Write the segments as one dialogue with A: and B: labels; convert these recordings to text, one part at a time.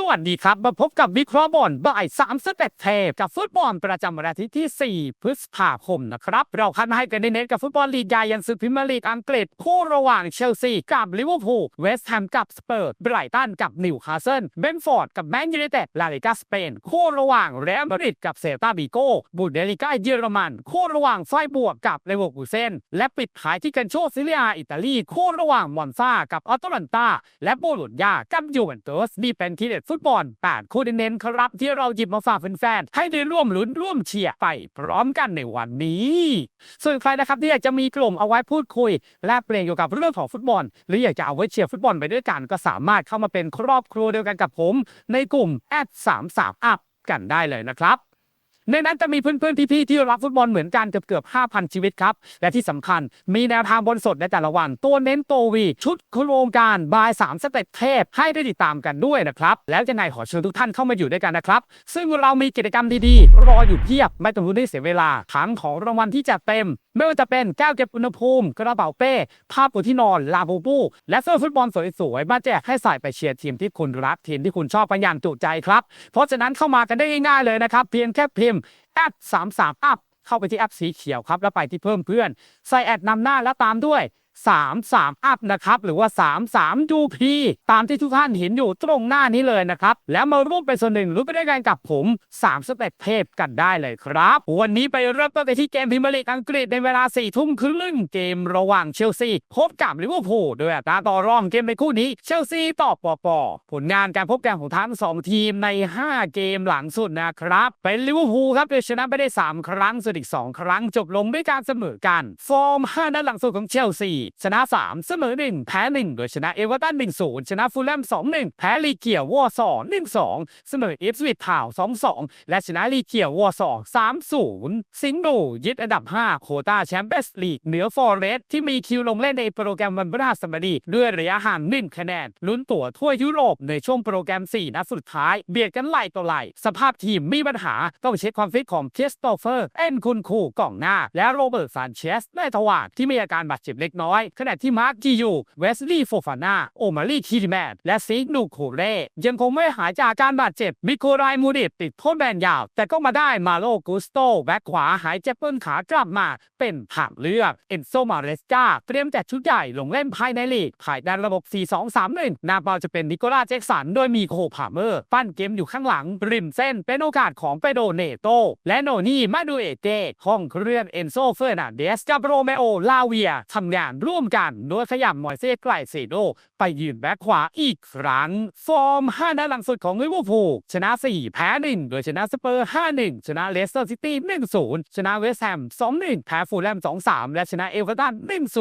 A: สวัสดีครับ มาพบกับวิเคราะห์บอลบ่าย3สเตเทปกับฟุตบอลประจำวันอาทิตย์ที่ 4 พฤษภาคมนะครับ เราคัดมาให้กันในเน้นกับฟุตบอลลีกใหญ่ยันศึกพรีเมียร์ลีกอังกฤษ คู่ระหว่างเชลซีกับลิเวอร์พูลเวสต์แฮมกับสเปอร์ไบรตันกับนิวคาสเซิลเบนฟอร์ดกับแมนยูไนเต็ดลาลิกาสเปน คู่ระหว่างเรอัลมาดริดกับเซลตาบิโกบุนเดลิกาเยอรมัน คู่ระหว่างไฟบวกกับเลเวอร์คูเซนและปิดท้ายที่กันโชซิเลียอิตาลีคู่ระหว่างมอนซากับออตแลนตาและโบโลญญากับยูเวนตุสนี่เป็นทีเด็ดฟุตบอล8คู่เน้นๆครับ ที่เราหยิบมาฝากแฟนๆให้ได้ร่วมลุ้นร่วมเชียร์ไปพร้อมกันในวันนี้ส่วนใครนะครับที่อยากจะมีกลุ่มเอาไว้พูดคุย แลกเปลี่ยนเกี่ยวกับเรื่องของฟุตบอล หรืออยากจะเอาไว้เชียร์ฟุตบอลไปด้วยกันก็สามารถเข้ามาเป็นครอบครัวเดียวกันกับผม ในกลุ่มแอดสามสามอัพกันได้เลยนะครับ ในนั้นจะมีเพื่อนๆพี่ๆที่รักฟุตบอลเหมือนกันเกือบเกือบ5,000 ชีวิตครับ และที่สำคัญมีแนวทางบนสดในแต่ละวัน ตัวเน้นโตวี ชุดโครงการบายสามสเต็ปเทพให้ได้ติดตามกันด้วยนะครับ แล้วจะนายขอเชิญทุกท่านเข้ามาอยู่ด้วยกันนะครับ ซึ่งเรามีกิจกรรมดีๆ รออยู่เพียบไม่ต้องรู้ได้เสียเวลาทั้งของรางวัลที่จะเต็ม ไม่ว่าจะเป็นแก้วเก็บอุณหภูมิ กระเป๋าเป้ ผ้าปูที่นอน ลาบูบู และเสื้อฟุตบอลสวยๆ มาแจกให้ใส่ไปเชียร์ทีมที่คุณรักทีมที่คุณชอบกันอย่างจุใจครับ เพราะฉะนั้นเข้ามากันได้ง่ายๆเลยนะครับ เพียงแค่พิมพ์แอด3 3 up เข้าไปที่แอปสีเขียวครับแล้วไปที่เพิ่มเพื่อน ใส่แอดนำหน้าแล้วตามด้วย 3 3 up นะครับหรือว่า 3 3 UP ตามที่ทุกท่านเห็นอยู่ตรงหน้านี้เลยนะครับ แล้วมาร่วมเป็นส่วนหนึ่งรู้ไปด้วยกันกับผม3สเต็ปเทพกันได้เลยครับ วันนี้ไปเริ่มต้นไปที่เกมพรีเมียร์ลีกอังกฤษในเวลา4ทุ่มครึ่งเกมระหว่างเชลซีพบกับลิเวอร์พูลโดยอัตราต่อรองเกมในคู่นี้เชลซีต่อปอปอผลงานการพบกันของทั้ง 2 ทีมใน 5 เกมหลังสุดนะครับเป็นลิเวอร์พูลครับโดยชนะไปได้ 3 ครั้งส่วนอีก 2 ครั้งจบลงด้วยการเสมอกัน ฟอร์ม 5 นัดหลังสุดของเชลซีชนะ 3 เสมอ 1 แพ้ 1 โดยชนะเอเวอร์ตัน1-0 ชนะฟูลแลม 2-1 แพ้ลีเกียววอร์ซอ1-2 เสมอเอฟสวิตทาว 2-2 และชนะลีเกียววอร์ซอ3-0 สิงห์บูยึดอันดับ 5 โคต้าแชมเปี้ยนส์ลีกเหนือฟอร์เรสที่มีคิวลงเล่นในโปรแกรมวันพฤหัสบดีด้วยระยะห่าง1คะแนนลุ้นตั๋วถ้วยยุโรปในช่วงโปรแกรม 4 นัดสุดท้าย เบียดกันไหลต่อไหลสภาพทีมมีปัญหาต้องเช็คความฟิตของคริสโตเฟอร์ เอ็นคุณคูกองหน้า และโรเบิร์ตซานเชสในทวารที่มีอาการบาดเจ็บเล็กน้อยขณะที่มาร์คจียูเวสลีย์โฟฟาน่าโอมารีทีแมนและซิกนูโคเรยังคงไม่หายจากการบาดเจ็บมิโคไรมูดิตติดโทษแบนยาว แต่ก็มาได้มาโลกุสโตแบ็คขวาหายเจ็บต้นขากลับมา เป็นทางเลือกเอนโซมาเรสกาเตรียมจัดชุดใหญ่ลงเล่นภายในลีกภายในระบบ 4-2-3-1 หน้าเป้าจะเป็นนิโคลาแจ็กสัน โดยมีโคพาเมอร์ ปั้นเกมอยู่ข้างหลัง ริมเส้นเป็นโอกาสของเปโดเนโต และโนนี่มาดูเอเต้ห้องเครื่องเอนโซเฟอร์นันเดสกับโรเมโอลาเวียทำงานรร่วมกันโดยขยับมอยเซ่ไกลเซโดไปยืนแบ็คขวาอีกครั้ง ฟอร์ม 5นัดหลังสุดของลิเวอร์พูลชนะ 4 แพ้ 1 โดยชนะสเปอร์ 5-1 ชนะเลสเตอร์ซิตี้ 1-0 ชนะเวสต์แฮม 2-1 แพ้ฟูลแลม 2-3 และชนะเอเวอร์ตัน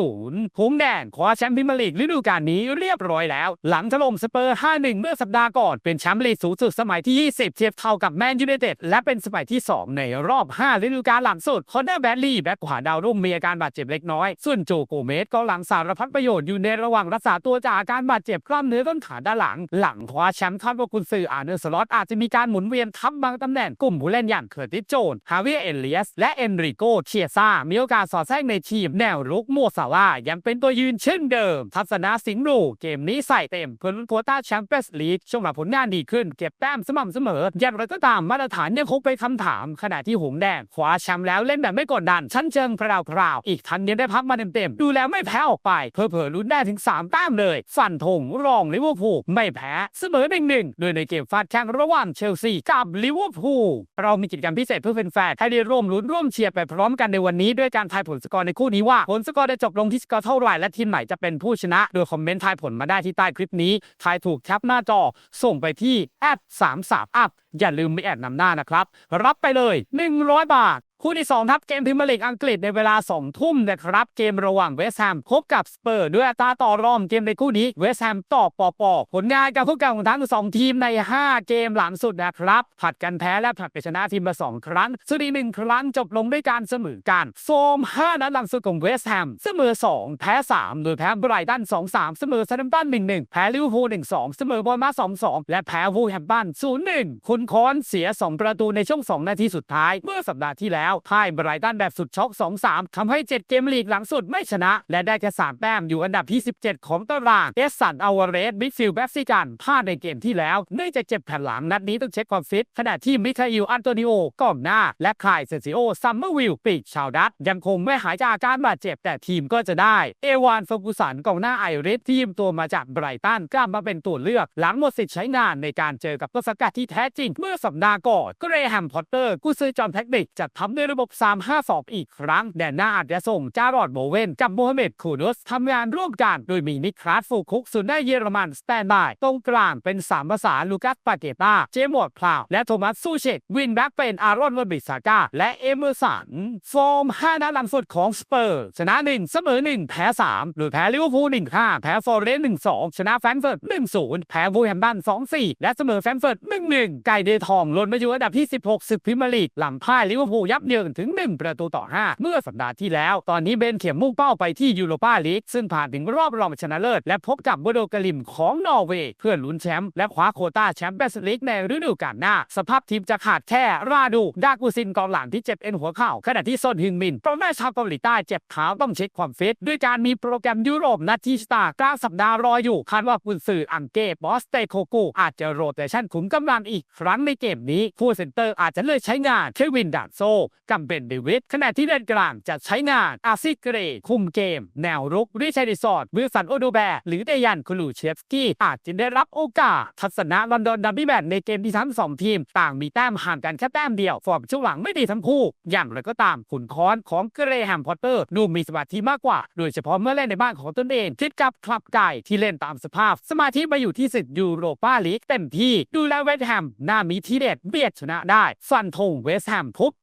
A: 1-0หงแดงคว้าแชมป์พรีเมียร์ลีกฤดูกาลนี้เรียบร้อยแล้ว หลังถล่มสเปอร์ 5-1 เมื่อสัปดาห์ก่อนเป็นแชมป์ลีกสูงสุดสมัยที่ 20 เทียบเท่ากับแมนยูไนเต็ดและเป็นสมัยที่ 2 ในรอบ 5 ฤดูกาลหลังสุดคอนเนอร์แบดลีย์แบ็คขวาดาวรุ่งมีอาการบาดเจ็บเล็กน้อยส่วนโจโกเมสก็หลังสารพัดประโยชน์อยู่ในระหว่างรักษาตัวจากอาการบาดเจ็บกล้ามเนื้อต้นขาด้านหลัง หลังคว้าแชมป์ทัพว่ากุนซืออาร์เนอร์สล็อตอาจจะมีการหมุนเวียนทับบางตำแหน่งกลุ่มผู้เล่นอย่างเคอร์ติสโจนฮาวิเอเลียส และเอนริโกเชียซามีโอกาสสอดแทรกในทีมแนวรุกมัวซาลายังเป็นตัวยืนเช่นเดิม ทัศนะสิงห์รูเกมนี้ใส่เต็มเพื่อลุ้นโควต้าแชมเปี้ยนส์ลีกช่วงหลังผลงานดีขึ้นเก็บแต้มสม่ำเสมออย่างไรก็ตามมาตรฐานยังคงเป็นคำถาม ขณะที่หงแดงคว้าแชมป์แล้วเล่นแบบไม่กดดันชั้นเชิงพราวพราวๆอีกทันยังได้พักมาเต็มๆดูแล้วไม่แพ้ออกไปเผลอๆลุ้นได้ถึงสามแต้มเลย ฟันธงรองลิเวอร์พูลไม่แพ้เสมอหนึ่งหนึ่งโดยในเกมฟาดแข่งระหว่างเชลซีกับลิเวอร์พูลเรามีกิจกรรมพิเศษเพื่อแฟนๆให้ได้ร่วมลุ้นร่วมเชียร์ไปพร้อมกันในวันนี้ด้วยการทายผลสกอร์ในคู่นี้ว่าผลสกอร์จะจบลงที่สกอร์เท่าไหร่และทีมไหนจะเป็นผู้ชนะ โดยคอมเมนต์ทายผลมาได้ที่ใต้คลิปนี้ทายถูกแคปหน้าจอ ส่งไปที่แอด3 3 up อย่าลืมไม่แอดนำหน้านะครับ รับไปเลย 100 บาท คู่ที่2ทับ เกมพรีเมียร์ลีกอังกฤษในเวลา 2 ทุ่มนะครับ เกมระหว่างเวสต์แฮมพบกับสเปอร์ด้วยอัตราต่อรองเกมในคู่นี้เวสต์แฮมต่อปอปอผลงานการพบกันของทั้งสองทีมใน 5 เกมหลังสุดนะครับ ผัดกันแพ้และผัดไปชนะทีมละ2ครั้งซึ่งอีกหนึ่งครั้งจบลงด้วยการเสมอกันโฟม 5 นัดหลังสุดของเวสต์แฮมเสมอ 2 แพ้ 3 โดยแพ้ไบรตัน 2-3 เสมอซันดัมตัน 1-1 แพ้ลิเวอร์พูล 1-2 เสมอบอลมา2-2 และแพ้วูแฮมป์ตัน0-1 คุณคอนเสีย 2 ประตูในช่วง 2 นาทีสุดท้ายเมื่อสัปดาห์ที่แล้วแล้วพ่ายไบรตันแบบสุดช็อก 2-3ทำให้ 7 เกมลีกหลังสุดไม่ชนะ และได้แค่3แต้มอยู่อันดับที่ 17 ของตารางเอสสันอาวาเรสมิดฟิลด์แบ็กซิกันพลาดในเกมที่แล้วเนื่องจากเจ็บแผ่นหลังนัดนี้ต้องเช็คความฟิต ขณะที่มิคาอิลอันโตนิโอกองหน้า และคายเซซิโอซัมเมอร์วิลปีกชาวดัตยังคงไม่หายจากอาการบาดเจ็บแต่ทีมก็จะได้ เอวานฟอกูสันกองหน้าไอริสที่ยืมตัวมาจากไบรตันกลับมาเป็นตัวเลือก หลังหมดสิทธิ์ใช้งานในการเจอกับต้นสังกัดที่แท้จริงเมื่อสัปดาห์ก่อนเกรแฮมพอตเตอร์กู้ซื้อจอมเทคนิคจัดทำด้วยระบบ 3-5-2 อีกครั้ง แดนหน้าอาจจะส่งจารอดโบเวนกับโมฮัมเหม็ดคูนุสทำงานร่วมกันโดยมีนิคลาสฟูคุกสุนได้เยอรมันสแตนบายตรงกลางเป็นสามภาษาลูกัสปาเกตาเจมอดพลาว และโทมัสซูเชตวินแบ็กเป็นอารอนวบิสาก้าและเอเมอร์สันฟอร์ม5นัดหลังสุดของสเปอร์ชนะ 1 เสมอ 1 แพ้3โดยแพ้ลิเวอร์พูล1-5แพ้ฟอร์เรสต์1-2 ชนะแฟรงก์เฟิร์ต1-0 แพ้วูแฮมป์ตัน2-4 และเสมอแฟรงก์เฟิร์ต1-1 ไก่เดทองลดมาอยู่อันดับที่ 16 ศึกพรีเมียร์ลีกหลังพ่ายลิเวอร์พูลยับเยินถึง1ประตูต่อ 5 เมื่อสัปดาห์ที่แล้ว ตอนนี้เบนเข็มมุ่งเป้าไปที่ยูโรปาลีกซึ่งผ่านถึงรอบรองชนะเลิศและพบกับโบโดกลิมของนอร์เวย์เพื่อลุ้นแชมป์และคว้าโคต้าแชมเปี้ยนส์ลีกในฤดูกาลหน้า สภาพทีมจะขาดแค่ราดูดากูซินกองหลังที่เจ็บเอ็นหัวเข่าขณะที่ซอนฮึงมินโปรแม่ชาวเกาหลีใต้เจ็บเท้าต้องเช็คความฟิตด้วยการมีโปรแกรมยุโรปนัดที่สตาร์กลางสัปดาห์รออยู่คาดว่ากุนซืออังเก้บอสเตโคกูอาจจะโรเตชันขุมกำลังอีกครั้งในเกมนี้ผู้เซนเตอร์อาจจะเลือกใช้งานเควินดานโซกัมเบนเดวิดขณะที่เลนกลางจะใช้งานอาซิเกรคุมเกม แนวรุกริชัยดิสอดวิลสันโอโดแบร์หรือเดยันคูลูเชฟสกี้อาจจะได้รับโอกาส ทัศนะลอนดอนดับบี้แมตในเกมที่ทั้งสองทีม ต่างมีแต้มห่างกันแค่แต้มเดียว ฟอร์มช่วงหลังไม่ดีทั้งคู่ อย่างไรก็ตามขุนค้อนของเกรแฮมพอตเตอร์ดูมีสมาธิมากกว่า โดยเฉพาะเมื่อเล่นในบ้านของตนเองคิดกับคลับไก่ที่เล่นตามสภาพ สมาธิมาอยู่ที่สิทธิ์ยูโรปาลีกเต็มที่ดูแลเวสต์แฮมน่ามีทีเด็ดเบียดชนะได้ฟันธงเวสต์แฮมทุบ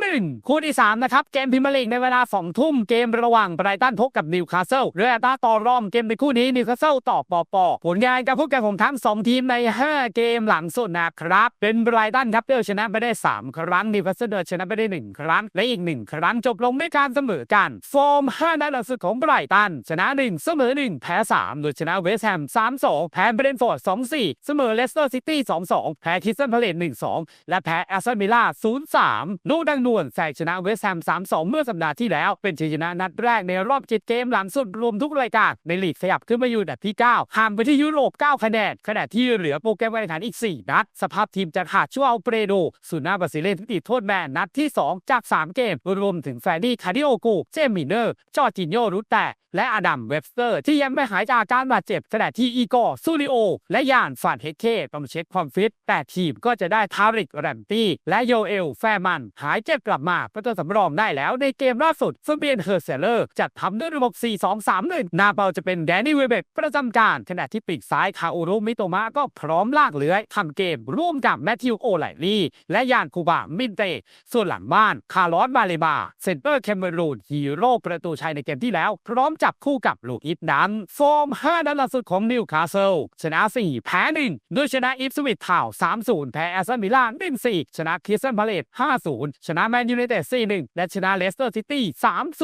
A: 1 คู่ที่ 3 นะครับ เกมพรีเมียร์ลีกในเวลา 2 ทุ่มเกมระหว่างไบรตันพบกับนิวคาสเซิลเรือตาต่อรองเกมในคู่นี้นิวคาสเซิลต่อปอปอผลงานการพบกันของทั้ง 2 ทีมใน 5 เกมหลังสุดนะครับ เป็นไบรตันครับเดินชนะไปได้ 3 ครั้งนิวคาสเซิลเดินชนะไปได้ 1 ครั้ง และอีก 1 ครั้งจบลงด้วยการเสมอกัน ฟอร์ม 5 นัดหลังสุดของไบรตัน ชนะ 1 เสมอ 1 แพ้ 3 โดยชนะเวสต์แฮม 3-2 แพ้เบรนท์ฟอร์ด 2-4 เสมอเลสเตอร์ซิตี้ 2-2 แพ้คิสตันพาเลต1-2 และแพ้แอสตันวิลล่า 0-3 ลูกดังนวลแสกชนะเวสต์แฮม 3-2 เมื่อสัปดาห์ที่แล้ว เป็นชัยชนะนัดแรกในรอบ 7 เกมหลังสุดรวมทุกรายการ ในลีกขยับขึ้นมาอยู่อันดับที่ 9 ห่างไปที่ยุโรป 9 คะแนนขณะที่เหลือโปรแกรมการแข่งขันอีก 4 นัด สภาพทีมจะขาดชั่วเอาเปรโดสุน่าบาซิเลนที่ติดโทษแบนนัดที่ 2 จาก 3 เกม รวมถึงแฟรดี้คาริโอกูเจมิเนอร์จอร์จินโยรุตแต่และอดัมเว็บสเตอร์ ที่ยังไม่หายจากอาการบาดเจ็บขณะที่อีกอร์ซูริโอ และยานฟานเฮเคต้องเช็คความฟิต แต่ทีมก็จะได้ทาริกแรมตี้และโยเอลแฟร์มันหายเจ็บกลับมาเป็นตัวสำรองได้แล้วในเกมล่าสุดซึ่งเป็นเฮอร์เซเลอร์จัดทำด้วยระบบ 4-2-3-1นาเปาจะเป็นแดนนี่เวเบกประจำการขณะที่ปีกซ้ายคาอุรุมิโตมะก็พร้อมลากเลื้อยทำเกมร่วมกับแมทธิวโอไลลี่และยานคูบามินเต ส่วนหลังบ้านคาร์ลอสบาเลบาเซนเตอร์แคมเมรูนฮีโร่ประตูชัยในเกมที่แล้ว พร้อมจับคู่กับลูอิฟดันฟอร์ม5นัดล่าสุดของนิวคาสเซิลชนะ 4 แพ้1โดยชนะอิฟสวิตทาว 3-0 แพ้แอสตันวิลล่า1-4ชนะคริสตันพาเลต5-0 ชนะแมนยูไนเต็ด4-1 และชนะเลสเตอร์ซิตี้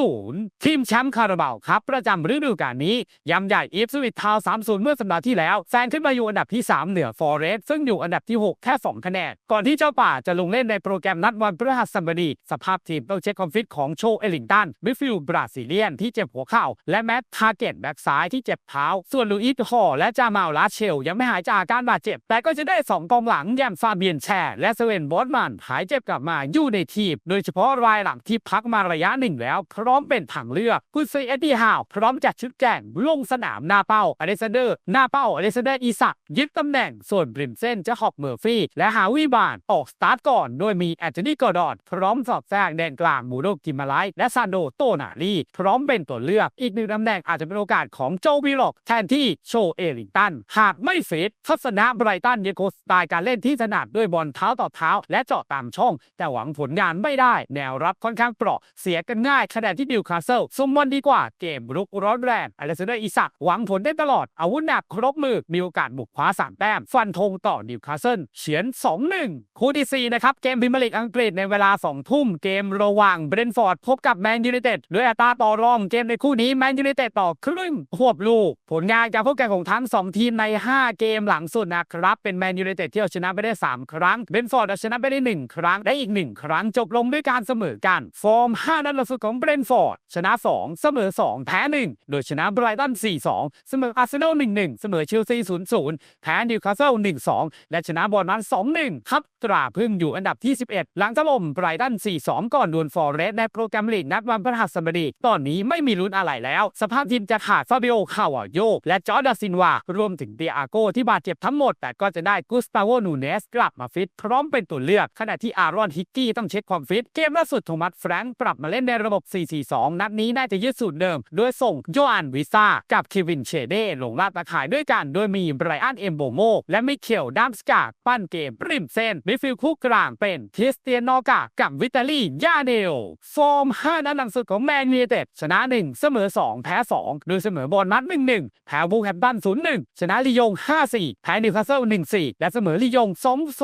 A: 3-0 ทีมแชมป์คาราบาวครับ ประจำฤดูกาลนี้ย้ำใหญ่อิฟสวิตทาว3-0 เมื่อสัปดาห์ที่แล้ว แซงขึ้นมาอยู่อันดับที่ 3 เหนือฟอร์เรสต์ซึ่งอยู่อันดับที่ 6 แค่ 2 คะแนน ก่อนที่เจ้าป่าจะลงเล่นในโปรแกรมนัดวันพฤหัสบดีสภาพทีมต้องเช็คความฟิตของโชเอลิงตันมิดฟิลด์บราซิเลียนที่เจ็บหัวเข่าและแมตต์ทาเกตแบ็กซ้ายที่เจ็บเท้า ส่วนลูอิสฮอและจามาลลาเชล ยังไม่หายจากอาการบาดเจ็บ แต่ก็จะได้ 2 กองหลังแยมฟาเบียนแชร์และเซเวนบอสมันหายเจ็บกลับมาอยู่ในทีมโดยเฉพาะรายหลังที่พักมาระยะหนึ่งแล้ว พร้อมเป็นทางเลือกคุณซีเอ็ดดี้ฮาวพร้อมจัดชุดแข่งลงสนามหน้าเป้าอเลซานเดอร์ หน้าเป้าอเลซานเดอร์อีสักยึดตำแหน่งส่วนบริมเซนจะฮอกเมอร์ฟี่และฮาวิบานออกสตาร์ทก่อนโดยมีแอนโทนีกอร์ดอนพร้อมสอดแทรกแดนกลางมูโดกิมาไลและซานโดโตนาลีพร้อมเป็นตัวเลือกอีกหนึ่งตำแหน่งอาจจะเป็นโอกาสของโจวิลล็อกแทนที่โชเอลิงตันหากไม่ฟิตทัศนะไบรตันยังคงสไตล์การเล่นที่ถนัดด้วยบอลเท้าต่อเท้า และเจาะตามช่อง แต่หวังผลงานไม่ได้ แนวรับค่อนข้างเปราะ เสียกันง่ายขณะที่ดิวคาสเซิลสมบอลดีกว่าเกมรุกร้อนแรงอเลสเดอร์อิสักหวังผลได้ตลอด อาวุธหนักครบมือ มีโอกาสบุกคว้าสามแต้ม ฟันธงต่อนิวคาสเซิลเฉือน 2-1 คู่ที่ 4 นะครับ เกมพรีเมียร์ลีกอังกฤษในเวลา 2 ทุ่มเกมระหว่างเบรนท์ฟอร์ดพบกับแมนยูไนเต็ดด้วยอัตราต่อรองเกมในคู่นี้แมนยูไนเต็ดต่อครึ่งหวบลูก ผลงานการพบกันของทั้ง 2 ทีมใน 5 เกมหลังสุดนะครับเป็นแมนยูไนเต็ดที่เอาชนะไปได้ 3 ครั้งเบรนท์ฟอร์ดเอาชนะไปได้ 1 ครั้งและอีก 1 ครั้งจบลงด้วยการเสมอกัน ฟอร์ม 5 นัดล่าสุดของเบรนท์ฟอร์ด ชนะ 2 เสมอ 2 แพ้ 1 โดยชนะไบรตัน 4-2 เสมออาร์เซนอล 1-1 เสมอเชลซี 0-0 แพ้นิวคาสเซิล 1-2 และชนะบอลมัน2-1 ครับตราพึ่งอยู่อันดับที่ 11 หลังถล่มไบรตัน 4-2 ก่อนดวลฟอร์เรสในโปรแกรมลีกนัดวันพฤหัสบดี ตอนนี้ไม่มีลุ้นอะไรแล้ว สภาพทีมจะขาดฟาบิโอคาวาโยและจอร์ดาซินวารวมถึงเดียโกที่บาดเจ็บทั้งหมด แต่ก็จะได้กุสตาโวนูเนสกลับมาฟิตพร้อมเป็นตัวเลือกขณะที่อารอนฮิกกี้ต้องเช็คความฟิต เกมล่าสุดโทมัสแฟรงค์ปรับมาเล่นในระบบ 4-4-2 นัดนี้น่าจะยึดสูตรเดิม โดยส่งโยอันวิซ่ากับเควินเชเด้ลงลาดตาข่ายด้วยกัน โดยมีไบรอันเอมโบโมและมิเคลดัมสกาปั้นเกมริมเส้นมิฟิลคู่กลางเป็นคริสเตียนนอกากับวิตาลียาเนลฟอร์ม 5 นัดหลังสุดของแมนยูเต็ดชนะ 1 เสมอ 2 แพ้ 2 โดยเสมอบอลมัด 1-1 แพ้บูแฮมป์ตัน 0-1 ชนะลียง 5-4 แพ้นิวคาสเซิล 1-4 และเสมอลียง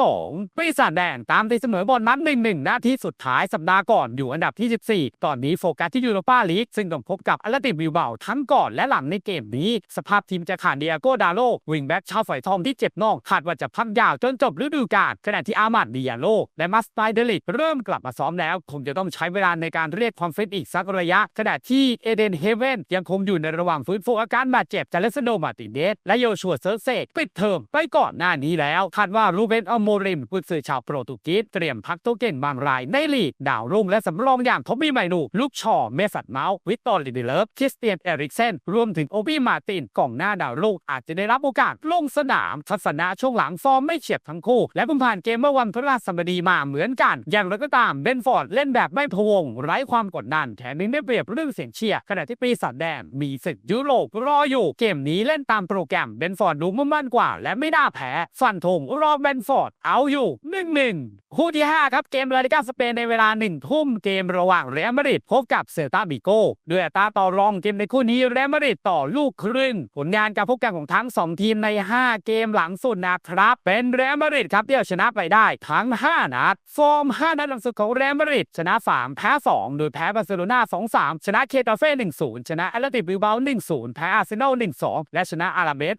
A: 2-2ปีศาจแดงตามตีเสมอบอลมัด 1-1 นาทีทีสุดท้ายสัปดาห์ก่อนอยู่อันดับที่ 14 ตอนนี้โฟกัสที่ยูโรปาลีกซึ่งต้องพบกับอาร์ติบิวเบาทั้งก่อนและหลังในเกมนี้ สภาพทีมจะขาดเดียโกดาโลวิงแบ็กชาวฝอยทองที่เจ็บน่องคาดว่าจะพักยาวจนจบฤดูกาลขณะที่อามาดดิยาโลและมัสไตเดลิกเริ่มกลับมาซ้อมแล้วคงจะต้องใช้เวลาในการเรียกความฟิตอีกสักระยะ ขณะที่เอเดนเฮเวนยังคงอยู่ในระหว่างฟื้นฟูอาการบาดเจ็บจากเลสโดมาติเนสและโยชัวเซอร์เซกปิดเทอมไปก่อนหน้านี้แล้วคาดว่ารูเบนอโมริมกุนซือชาวโปรตุเกสเตรียมพักตัวเก่งบางรายในลีก ดาวรุ่งและสำรองอย่างทอมมี่ไมนู ลูกชอเมสัตเมาส์วิตตอร์ลิเดเลฟคริสเตียนเอริกเซนรวมถึงโอบี้มาตินกองหน้าดาวรุ่งอาจจะได้รับโอกาสลงสนามทัศนะช่วงหลังฟอร์มไม่เฉียบทั้งคู่ และเพิ่งผ่านเกมเมื่อวันพฤหัสบดีมาเหมือนกัน อย่างไรก็ตามเบนฟอร์ดเล่นแบบไม่พวง ไร้ความกดดันแถมยังได้เปรียบเรื่องเสียงเชียร์ขณะที่ปีศาจแดงมีศึกยุโรปรออยู่ เกมนี้เล่นตามโปรแกรมเบนฟอร์ดดูมุ่งมั่นกว่า และไม่น่าแพ้ฟันธงรอเบนฟอร์ดเอาอยู่1นหนึ่งคู่ที่ 5 ครับเกมลาลิกาสเปนในเวลา1ทุ่มเกมระหว่างเรอัลมาดริดพบกับเซตาบิโกด้วยอัตราต่อรองเกมในคู่นี้เรอัลมาดริดต่อลูกครึ่ง ผลงานการพบกันของทั้ง 2 ทีมใน 5 เกมหลังสุดนะครับ เป็นเรอัลมาดริดครับที่เอาชนะไปได้ทั้ง 5 นัดฟอร์ม 5 นัดหลังสุดของเรอัลมาดริดชนะ 3 แพ้ 2 โดยแพ้บาร์เซโลนา2-3 ชนะเคตาเฟ่1-0 ชนะแอตเลติกบิลเบา1-0 แพ้อาร์เซนอล1-2 และชนะอาราเบส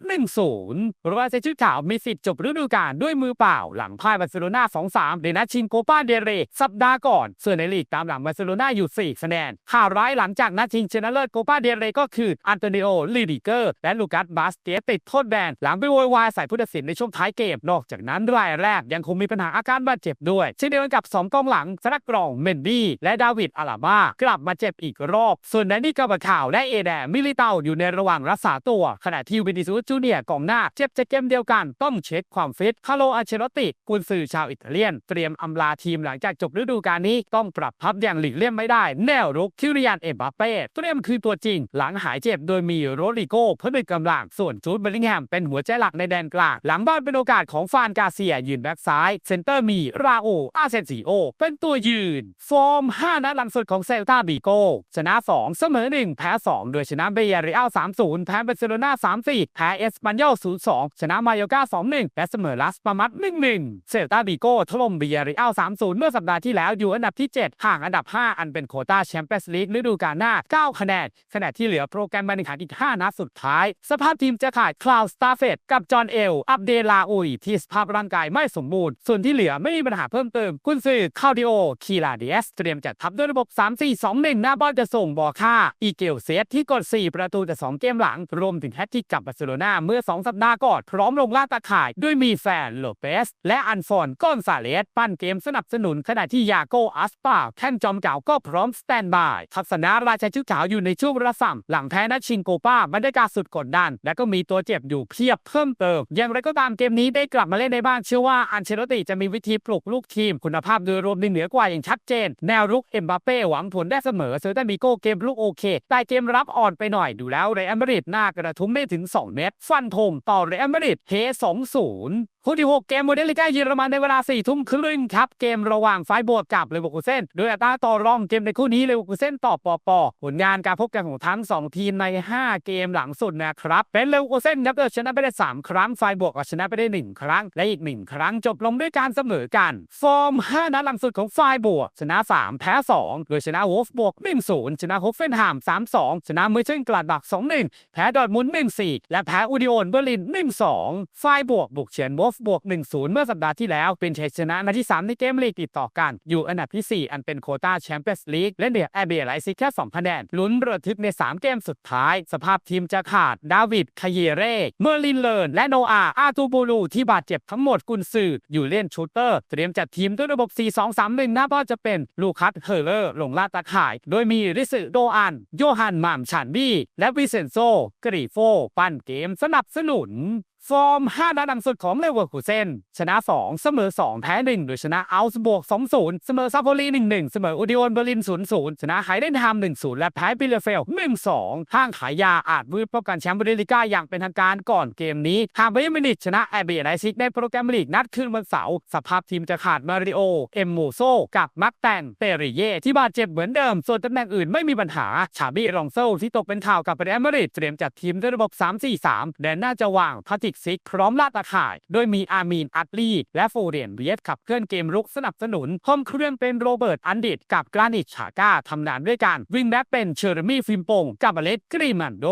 A: 1-0โรอาเซชุดขาวมีสิทธิ์จบฤดูกาลด้วยมือเปล่า หลังพ่ายบาร์เซโลนา2-3ในนัดชิงโคปาเดเรสัปดาห์ก่อนส่วนในลีกตามหลังบาร์เซโลนาอยู่ 4 คะแนนข่าวร้ายหลังจากนัดชิงชนะเลิศโคปาเดเรก็คืออันโตนิโอลิดิเกอร์ และลูกัสบาสเตียติดโทษแบน หลังไปโวยวายใส่ผู้ตัดสินในช่วงท้ายเกม นอกจากนั้นรายแรกยังคงมีปัญหาอาการบาดเจ็บด้วย เช่นเดียวกันกับสองกองหลังสนักกรองเมนดี้และดาวิดอาลาบากลับมาเจ็บอีกรอบ ส่วนแดนนี่กาบข่าวและเอแดนมิลิเตาอยู่ในระหว่างรักษาตัว ขณะที่วินิซูจูเนียกองหน้าเจ็บจากเกมเดียวกันต้องเช็คความฟิตคาโลอาเชโรติกุนซือชาวอิตาเลียน เตรียมอำลาทีมหลังจากจบฤดูกาลนี้ต้องปรับทัพอย่างหลีกเลี่ยงไม่ได้ แนวรุกคิริยานเอ็มบัปเป้เตรียมคือตัวจริง หลังหายเจ็บโดยมีโรดริโก้เพิ่มกำลังส่วนจูดเบลลิงแฮมเป็นหัวใจหลักในแดนกลาง หลังบ้านเป็นโอกาสของฟานกาเซียยืนแบ็กซ้ายเซนเตอร์มีราโออาเซนซิโอเป็นตัวยืน ฟอร์ม 5 นัดหลังสุดของเซลตาบีโกชนะ 2 เสมอ 1 แพ้ 2 โดยชนะเบียริอัล3-0 แพ้เบร์เซโลนา3-4 แพ้เอสปันยอล0-2 ชนะมายอกา2-1 และเสมอลาสปามัด1-1 เซลตาบีโกถล่มเบียริอัล3-0 เมื่อสัปดาห์ที่แล้วอยู่อันดับที่ 7 ห่างอันดับ 5 อันเป็นโคต้าแชมเปี้ยนส์ลีกฤดูกาลหน้า 9 คะแนนขณะที่เหลือโปรแกรมการแข่งขันอีก 5 นัดสุดท้าย สภาพทีมจะขาดคลาวสตาเฟตกับจอห์นเอล อัปเดลาอุย ที่สภาพร่างกายไม่สมบูรณ์ ส่วนที่เหลือไม่มีปัญหาเพิ่มเติม กุนซือคาดิโอ คีลาเดียส เตรียมจัดทัพด้วยระบบ 3-4-2-1 หน้าบอลจะส่งบอค่า อีเกลเซสที่กด 4 ประตูแต่ 2 เกมหลัง รวมถึงแฮตทริกกับบาร์เซโลนาเมื่อ 2 สัปดาห์ก่อน พร้อมลงล่าตาข่ายด้วยมีแฟนโลเปสและอันฟอนกอนซาเลสปั้นเกมสนับสนุนขณะที่ยาโกอัสปาแท่นจอมเก่าก็พร้อมสแตนบายทัศนาราชาชุดขาวอยู่ในช่วงระส่ำหลังแพ้นัดชิงโกป้าบรรยากาศสุดกดดัน และก็มีตัวเจ็บอยู่เพียบเพิ่มเติม อย่างไรก็ตามเกมนี้ได้กลับมาเล่นในบ้านเชื่อว่าอันเชลติจะมีวิธีปลุกลูกทีม คุณภาพโดยรวมเหนือกว่าอย่างชัดเจน แนวรุกเอ็มบัปเป้หวังผลได้เสมอเซอร์ตันมิโกเกมลุกโอเค แต่เกมรับอ่อนไปหน่อยดูแล้วเรอัลมาดริดหน้ากระทุ้มไม่ถึง 2 เมตร ฟันธงต่อเรอัลมาดริดเฮ2-0 คู่ที่ 6 เกมโมเดลลิก้าเยอรมันในเวลา4ทุ่มครึ่งครับ เกมระหว่างไฟบวกกับเลเวอร์คูเซนโดยอัตราต่อรองเกมในคู่นี้เลเวอร์คูเซนต่อปอปอผลงานการพบกันของทั้ง 2 ทีมใน 5 เกมหลังสุดนะครับ เป็นเลเวอร์คูเซนครับชนะไปได้ 3 ครั้งไฟบวกก็ชนะไปได้ 1 ครั้ง และอีก 1 ครั้งจบลงด้วยการเสมอกัน ฟอร์ม 5 นัดหลังสุดของไฟบวกชนะ 3 แพ้ 2 โดยชนะวอฟบวก1-0ชนะฮอฟเฟนไฮม3-2ชนะมือเช่นกลาดบัก2-1แพ้ดอร์ทมุน1-4และแพ้อูดิโอนเบอร์ลิน1-2ไฟบวกบุกเฉียนวอฟฟบวก 1-0 เมื่อสัปดาห์ที่แล้ว เป็นชัยชนะนัดที่ 3 ในเกมลีกติดต่อกัน อยู่อันดับที่ 4 อันเป็นโคต้าแชมเปี้ยนส์ลีกและเหนือแอร์เบียไลซิกแค่2คะแนนลุ้นระทึกใน 3 เกมสุดท้าย สภาพทีมจะขาด ดาวิดคาเยเร่เมอร์ลินเลิร์นและโนอาอาตูบูลูที่บาดเจ็บทั้งหมดกุนซืออยู่เล่นชูเตอร์ เตรียมจัดทีมด้วยระบบ 4-2-3-1หน้าบ้าจะเป็นลูคัสเฮอร์เลอร์ลงลาดตาข่าย โดยมีริสึโดอัน โยฮันมามชันบี้และวิเซนโซกรีโฟ ปั้นเกมสนับสนุน ฟอร์ม 5 นัดหลังสุดของเลเวอร์คูเซนชนะ 2 เสมอ 2 แพ้ 1 โดยชนะอัลส์บวก 2-0 เสมอซาโพลี 1-1 เสมออูดิโอนเบอร์ลิน 0-0 ชนะไฮเดนฮาม 1-0 และแพ้บิลเลเฟล 1-2 ห้างขายยาอาจวืดป้องกันแชมป์บริลิก้าอย่างเป็นทางการก่อนเกมนี้หากไบเยอร์มิวนิกชนะแอร์เบียไลซิกในโปรแกรมลีกนัดขึ้นวันเสาร์สภาพทีมจะขาดมาริโอ เอ็มมูโซ กับมักแตงเปริเย่ที่บาดเจ็บเหมือนเดิม ส่วนตำแหน่งอื่นไม่มีปัญหาชาบี้รองโซที่ตกเป็นข่าวกับเรอัลมาดริดเตรียมจัดทีมด้วยระบบ 3-4-3แดนหน้าจะวางพาติกซิกพร้อมลาดตาข่าย โดยมีอามีนอัตลีและโฟเรียนเวียสขับเคลื่อนเกมรุกสนับสนุนห้อมเครื่องเป็นโรเบิร์ตอันดิดกับกรานิชชาก้าทำงานด้วยกันวิ่งแบ็กเป็นเชอร์มี่ฟิมปงกับอเลสกรีมันโด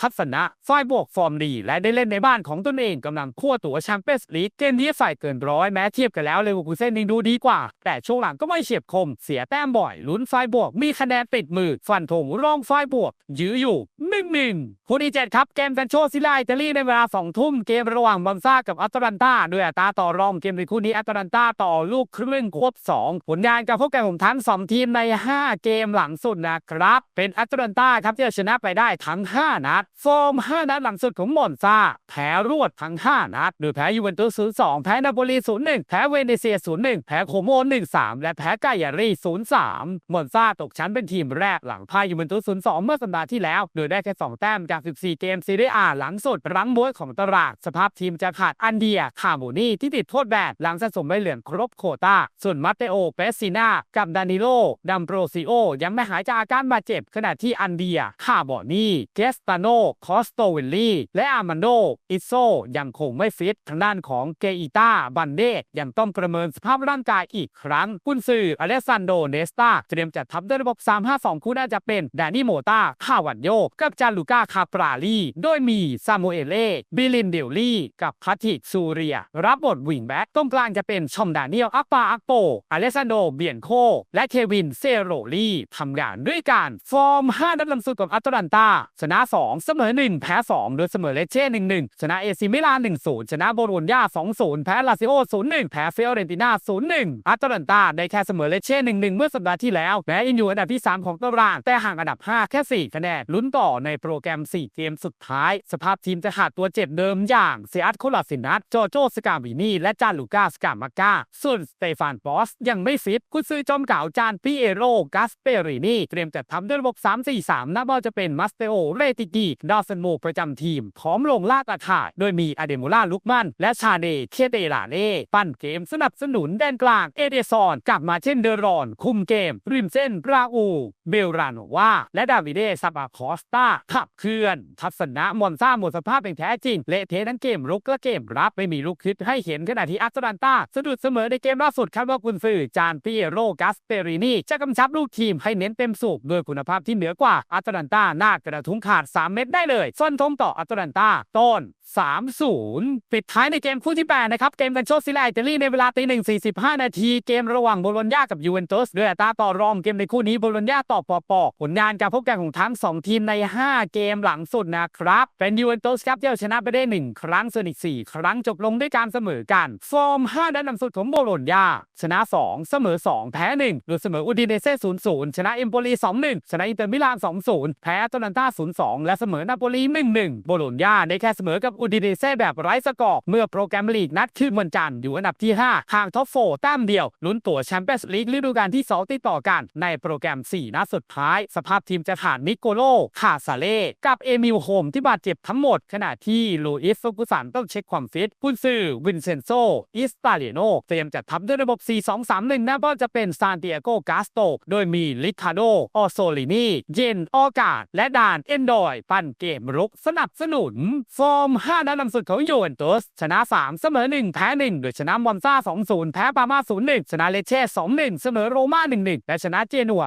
A: ทัศนะฝ่ายบวกฟอร์มดี และได้เล่นในบ้านของตนเองกำลังขั้วตัวแชมเปี้ยนส์ลีกเกมนี้ฝ่ายเกินร้อยแม้เทียบกันแล้วเลวอร์คูเซนยังดูดีกว่า แต่ช่วงหลังก็ไม่เฉียบคม เสียแต้มบ่อย ลุ้นฝ่ายบวก มีคะแนนติดมือ ฟันธงร่องฝ่ายบวก ยื้ออยู่หนึ่งหนึ่งคู่ที่เจ็ดครับเกมแฟนโชซิลาอิตาลีในเวลาสองทุ่มเกมระหว่างบอมซ่ากับอัตแลนตาด้วยอัตราต่อรองเกมในคู่นี้อัตแลนตาต่อลูกครึ่งควบ 2 ผลงานการพบกันของทั้ง2ทีมใน 5 เกมหลังสุดนะครับ เป็นอัตแลนตาครับที่ชนะไปได้ทั้ง 5 นัดฟอร์ม5 นัดหลังสุดของมอนซาแพ้รวดทั้ง 5 นัดโดยแพ้ยูเวนตุส0-2 แพ้นาโปลี0-1 แพ้เวเนเซีย 0-1 แพ้โคโม1-3 และแพ้กายารี0-3มอนซาตกชั้นเป็นทีมแรกหลังพ่ายยูเวนตุส0-2 เมื่อสัปดาห์ที่แล้ว โดยได้แค่ 2 แต้มจาก 14 เกมซีเรียอาหลังสุดรั้งบวยของตลาดสภาพทีมจะขาดอันเดียคาโมนี่ที่ติดโทษแบนหลังสะสมใบเหลืองครบโคตาส่วนมาเตโอเปสซินากับดานิโลดัมโบรซิโอ ยังไม่หายจากอาการบาดเจ็บ ขณะที่อันเดียคาบอนี่เกสตาโนคอสโตวิลลี่และอามันโดอิโซยังคงไม่ฟิตทางด้านของเกอิต้าบันเดยังต้องประเมินสภาพร่างกายอีกครั้งกุนซืออเลสซานโดเนสตาเตรียมจัดทัพด้วยระบบ 3-5-2 คู่น่าจะเป็นแดนนี่โมตาคาวันโยกับจาลูก้าคาปราลีโดยมีซามูเอเล่บิลินเดลลี่ กับพาติกซูเรีย รับบทวิงแบ็กตรงกลางจะเป็นชอมดานิเอลอัปปาอักโปอเลสซานโดเบียนโค และเควินเซโรลีทำงานด้วยกันฟอร์ม 5 นัดหลังสุดกับอัตแลนตาชนะ 2 เสมอ 1 แพ้ 2 โดยเสมอเลเช่1-1 ชนะเอซิมิลาน1-0 ชนะโบโลญญา2-0 แพ้ลาซิโอ0-1 แพ้เฟอเรนติน่า0-1 อัตแลนตาได้แค่เสมอเลเช่1-1 เมื่อสัปดาห์ที่แล้วแม้ยังอยู่อันดับที่ 3 ของตาราง แต่ห่างอันดับ 5 แค่ 4 คะแนนลุ้นต่อในโปรแกรม 4 เกมสุดท้าย สภาพทีมจะขาดตัวเจ็บเดิมอย่างเซียตโคลาสินัสโจโจสกาบินีและจาลูกาสกามาก้าส่วนสเตฟานบอสยังไม่ฟิตกุนซือจอมเก่าจานปิเอโรกัสเปรินีเตรียมจัดทำด้วยระบบ 3-4-3หน้าบอลจะเป็นมัสเตโอเรติกีดาวซันโมประจำทีม พร้อมลงลาดตาข่ายโดยมีอเดมูล่าลุกมันและชาเนเคเตลาเน่ปั้นเกมสนับสนุนแดนกลางเอเดซอนกลับมาเช่นเดรอน คุมเกม ริมเส้นราอูเบลรานโนวาและดาวิเดซาบาคอสตาขับเคลื่อน ทัศนะมอนซ่าหมดสภาพเป็นแท้จริงเละททั้งเกมรุกและเกมรับไม่มีลูกคิดให้เห็นขณะที่อัตแลนตาสะดุดเสมอในเกมล่าสุดคาดว่ากุนซือจานปิเอโรกัสเปรินีจะกำชับลูกทีมให้เน้นเต็มสูบด้วยคุณภาพที่เหนือกว่าอัตแลนตาน่ากระทุ้งขาด 3 เม็ดได้เลยส้นทงต่ออัตแลนตาต้น 3-0 ปิดท้ายในเกมคู่ที่ 8 นะครับ เกมกันโชซิลาอิตาลีในเวลาตีหนึ่ง45นาที เกมระหว่างโบโลญญากับยูเวนตุสด้วยอัตราต่อรองเกมในคู่นี้โบโลญญาต่อปอปอผลงานการพบกันของทั้ง 2 ทีมใน 5 เกมหลังสุดนะครับ เป็นยูเวนตุสครับที่เอาชนะไปได้1ครั้งส่วนอีก 4 ครั้งจบลงด้วยการเสมอกัน ฟอร์ม 5 ด้านนำสุดของโบโลญญาชนะ 2 เสมอ 2 แพ้1โดยเสมออูดิเนเซ่0-0 ชนะเอมโปลี 2-1 ชนะอินเตอร์มิลาน 2-0 แพ้อาตแลนตา0-2 และเสมอนาโปลี 1-1 โบโลญญาได้แค่เสมอกับอูดิเนเซ่แบบไร้สกอร์เมื่อโปรแกรมลีกนัดขึ้นวันจันทร์อยู่อันดับที่ 5 ห่างท็อปโฟแต้มเดียวลุ้นตั๋วแชมเปี้ยนส์ลีกฤดูกาลที่ 2 ติดต่อกัน ในโปรแกรม 4 นัดสุดท้าย สภาพทีมจะขาดนิโกโลคาซาเล่กับเอมิลโฮมที่บาดเจ็บทั้งหมดขณะที่ลูอิสฟูกุสันต้องเช็คความฟิตกุนซือวินเซนโซอิสตาเลโนเตรียมจัดทัพด้วยระบบ 4-2-3-1น้าบอลจะเป็นซานติเอโกกาสโต โดยมีลิคาโดออโซลินีเจนออกาดและดานเอนดอย ปั้นเกมรุกสนับสนุน ฟอร์ม 5นัดนำสุดของยูเวนตุส ชนะ 3 เสมอ 1 แพ้ 1 โดยชนะมอนซา2-0 แพ้ปามา0-1 ชนะเลเช่2-1 เสมอโรม่า1-1 และชนะเจนัว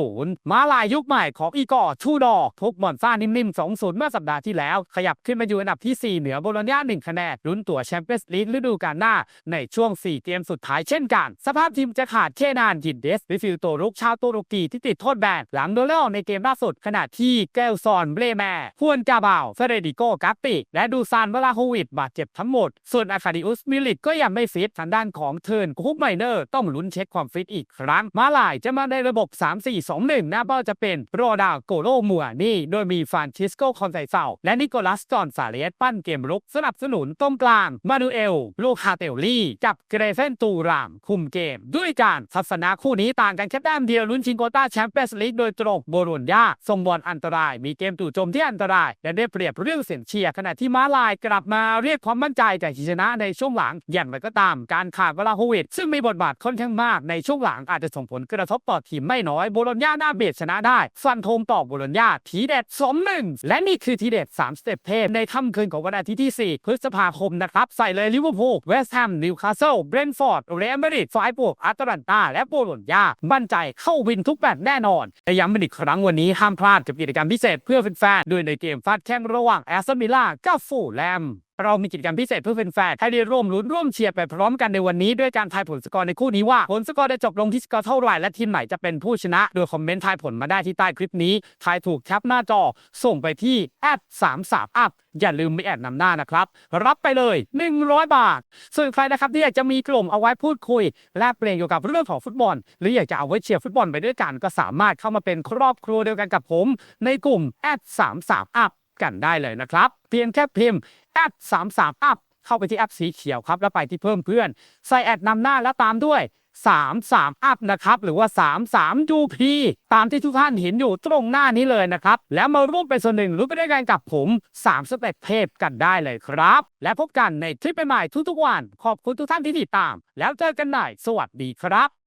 A: 1-0 มาลายยุคใหม่ของอีกอร์ทูดอร์ทุกมอนซานิ่มๆ2-0 เมื่อสัปดาห์ที่แล้ว ขยับขึ้นมาอยู่อันดับที่4เหนืนือโบโลนญญา1คะแนนลุ้นตั๋วแชมเปี้ยนส์ลีกฤดูกาลหน้า ในช่วง 4 เกมสุดท้ายเช่นกัน สภาพทีมจะขาดเคนานยินเดสวิฟิลตัวรุกชาวตุรกีที่ติดโทษแบนหลังโดนไล่ออกในเกมล่าสุดขณะที่แกลซอนเบรแมร์ฮวนกาบาวเฟเรดิโกกัปติและดูซานวลาโฮวิดบาดเจ็บทั้งหมด ส่วนอาคาดิอุสมิลิตก็ยังไม่ฟิตทางด้านของเทิร์นคุปไมเนอร์ต้องลุ้นเช็คความฟิตอีกครั้ง มาลายจะมาในระบบ 3-4-2-1 หน้าเป้าจะเป็นโรดาโกโลมัวนี่โดยมีฟานชิสโกคอนไซเซาและนิโคลัสจอนซาเลสปั้นเกมรุกสนับสนุนต้มกลาง มานูเอลโลคาเตลลี่กับเกรเฟนตูราม คุมเกม ด้วยการทัศนะคู่นี้ต่างกันแค่แต้มเดียวลุ้นชิงโควต้าแชมเปี้ยนส์ลีกโดยตรงโบรุนยาทรงบอลอันตราย มีเกมจู่โจมที่อันตราย และได้เปรียบเรื่องเสียงเชียร์ขณะที่ม้าลายกลับมาเรียกความมั่นใจจากชชนะในช่วงหลังอย่างไรก็ตามการขาดเวลาโฮวิดซึ่งมีบทบาทค่อนข้างมากในช่วงหลังอาจจะส่งผลกระทบต่อทีมไม่น้อยโบโลญญาหน้าเบียดชนะได้ฟันธงต่อโบโลญญาทีเด็ดสมหนึ่งและนี่คือทีเด็ด3สเต็ปเทพในค่ำคืนของวันอาทิตย์ที่ 4 พฤษภาคมนะครับ ใส่เลยลิเวอร์พูลเวสต์แฮมนิวคาสเซิลเบรนฟอร์ดเรอัลมาดริดไฟบวกอัตแลนตาและโบโลญญามั่นใจเข้าวินทุกแมตช์แน่นอนและย้ำเป็นอีกครั้งวันนี้ห้ามพลาดกับกิจกรรมพิเศษเพื่อแฟนๆด้วยในเกมฟาดแข่งระหว่างแอสตันวิลล่ากับฟูลแลม เรามีกิจกรรมพิเศษเพื่อแฟนๆให้ได้ร่วมลุ้นร่วมเชียร์ไปพร้อมกันในวันนี้ด้วยการทายผลสกอร์ในคู่นี้ว่าผลสกอร์ได้จบลงที่สกอร์เท่าไหร่และทีมไหนจะเป็นผู้ชนะ โดยคอมเมนต์ทายผลมาได้ที่ใต้คลิปนี้ทายถูกแคปหน้าจอ ส่งไปที่แอด3 3อัพอย่าลืมไม่แอดนำหน้านะครับ รับไปเลย 100 บาท ส่วนใครนะครับที่อยากจะมีกลุ่มเอาไว้พูดคุย แลกเปลี่ยนเกี่ยวกับเรื่องของฟุตบอล หรืออยากจะเอาไว้เชียร์ฟุตบอลไปด้วยกันก็สามารถเข้ามาเป็นครอบครัวเดียวกันกับผม ในกลุ่มแอด3 3อัพกันได้เลยนะครับ เพียงแค่พิมพ์ แอด3 3อัพเข้าไปที่แอปสีเขียวครับ แล้วไปที่เพิ่มเพื่อน ใส่แอดนำหน้าแล้วตามด้วย3 3 อัพนะครับ หรือว่า 3 3ดูพีตามที่ทุกท่านเห็นอยู่ตรงหน้านี้เลยนะครับ แล้วมาร่วมเป็นส่วนหนึ่งรู้ไปด้วยกันกับผม 3 สเต็ปเทพกันได้เลยครับ และพบกันในคลิปใหม่ๆทุกๆวัน ขอบคุณทุกท่านที่ติดตาม แล้วเจอกันใหม่สวัสดีครับ